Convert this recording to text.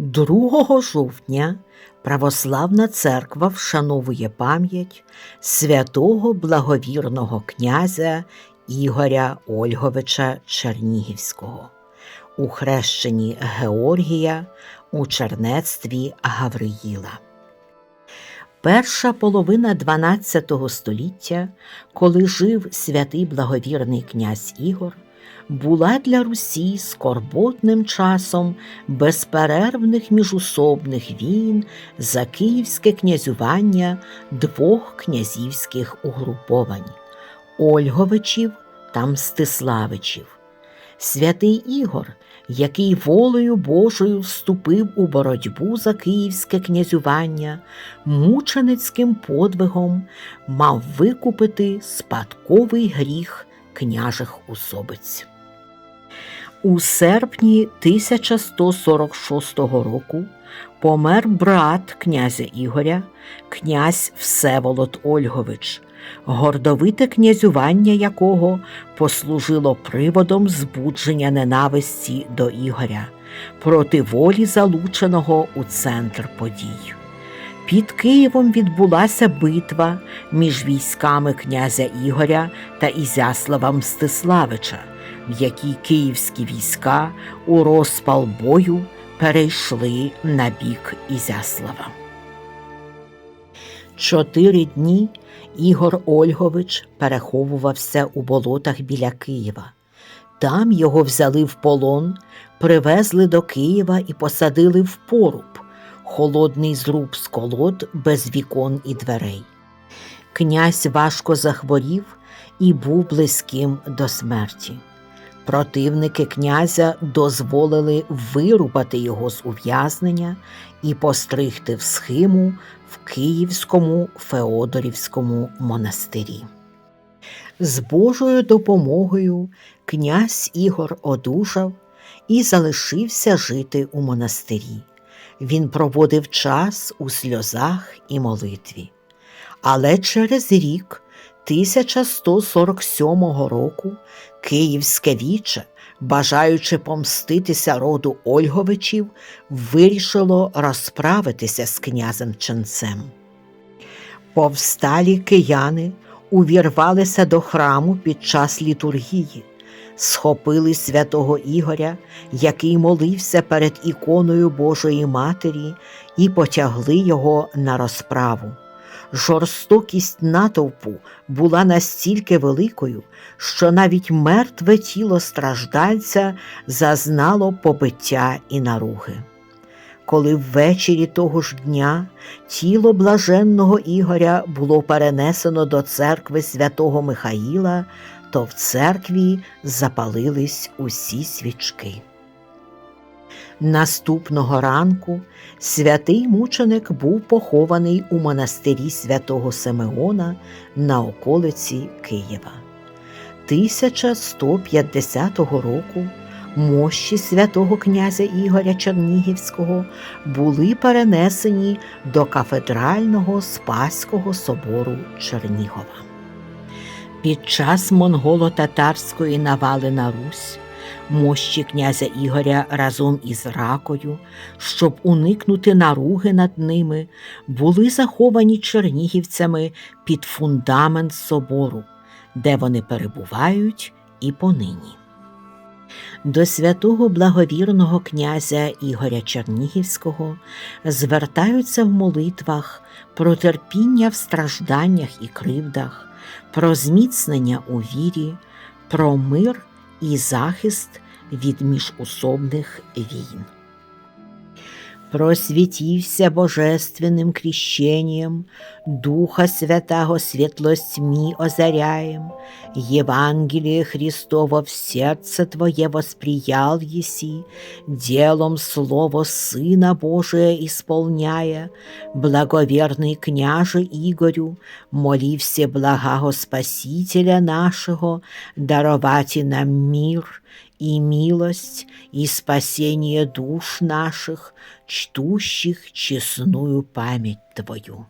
2 жовтня Православна церква вшановує пам'ять святого благовірного князя Ігоря Ольговича Чернігівського у хрещенні Георгія у чернецтві Гавриїла. Перша половина XII століття, коли жив святий благовірний князь Ігор, була для Русі скорботним часом безперервних міжусобних війн за київське князювання двох князівських угруповань Ольговичів та Мстиславичів. Святий Ігор, який волею Божою вступив у боротьбу за київське князювання, мученицьким подвигом мав викупити спадковий гріх княжих особиць. У серпні 1146 року помер брат князя Ігоря, князь Всеволод Ольгович, гордовите князювання якого послужило приводом збудження ненависті до Ігоря проти волі залученого у центр подій. Під Києвом відбулася битва між військами князя Ігоря та Ізяслава Мстиславича, в якій київські війська у розпал бою перейшли на бік Ізяслава. Чотири дні Ігор Ольгович переховувався у болотах біля Києва. Там його взяли в полон, привезли до Києва і посадили в поруб, холодний зруб з колод без вікон і дверей. Князь важко захворів і був близьким до смерті. Противники князя дозволили вирубати його з ув'язнення і постригти в схиму в Київському Феодорівському монастирі. З Божою допомогою князь Ігор одужав і залишився жити у монастирі. Він проводив час у сльозах і молитві. Але через рік 1147 року Київське віче, бажаючи помститися роду Ольговичів, вирішило розправитися з князем ченцем. Повсталі кияни увірвалися до храму під час літургії, схопили святого Ігоря, який молився перед іконою Божої Матері, і потягли його на розправу. Жорстокість натовпу була настільки великою, що навіть мертве тіло страждальця зазнало побиття і наруги. Коли ввечері того ж дня тіло блаженного Ігоря було перенесено до церкви святого Михаїла, то в церкві запалились усі свічки. Наступного ранку святий мученик був похований у монастирі святого Симеона на околиці Києва. 1150 року мощі святого князя Ігоря Чернігівського були перенесені до кафедрального Спаського собору Чернігова. Під час монголо-татарської навали на Русь мощі князя Ігоря разом із ракою, щоб уникнути наруги над ними, були заховані чернігівцями під фундамент собору, де вони перебувають і понині. До святого благовірного князя Ігоря Чернігівського звертаються в молитвах про терпіння в стражданнях і кривдах, про зміцнення у вірі, про мир і захист від міжусобних війн. Просвітівся божественним крещением, Духа Святого светлостьми озаряем, Евангелие Христово в сердце Твое восприял еси, Делом Слово Сына Божия исполняя, Благоверный княже Игорю, молився благого Спасителя нашего, Даровати нам мир и милость, и спасение душ наших, чтущих честную память Твою.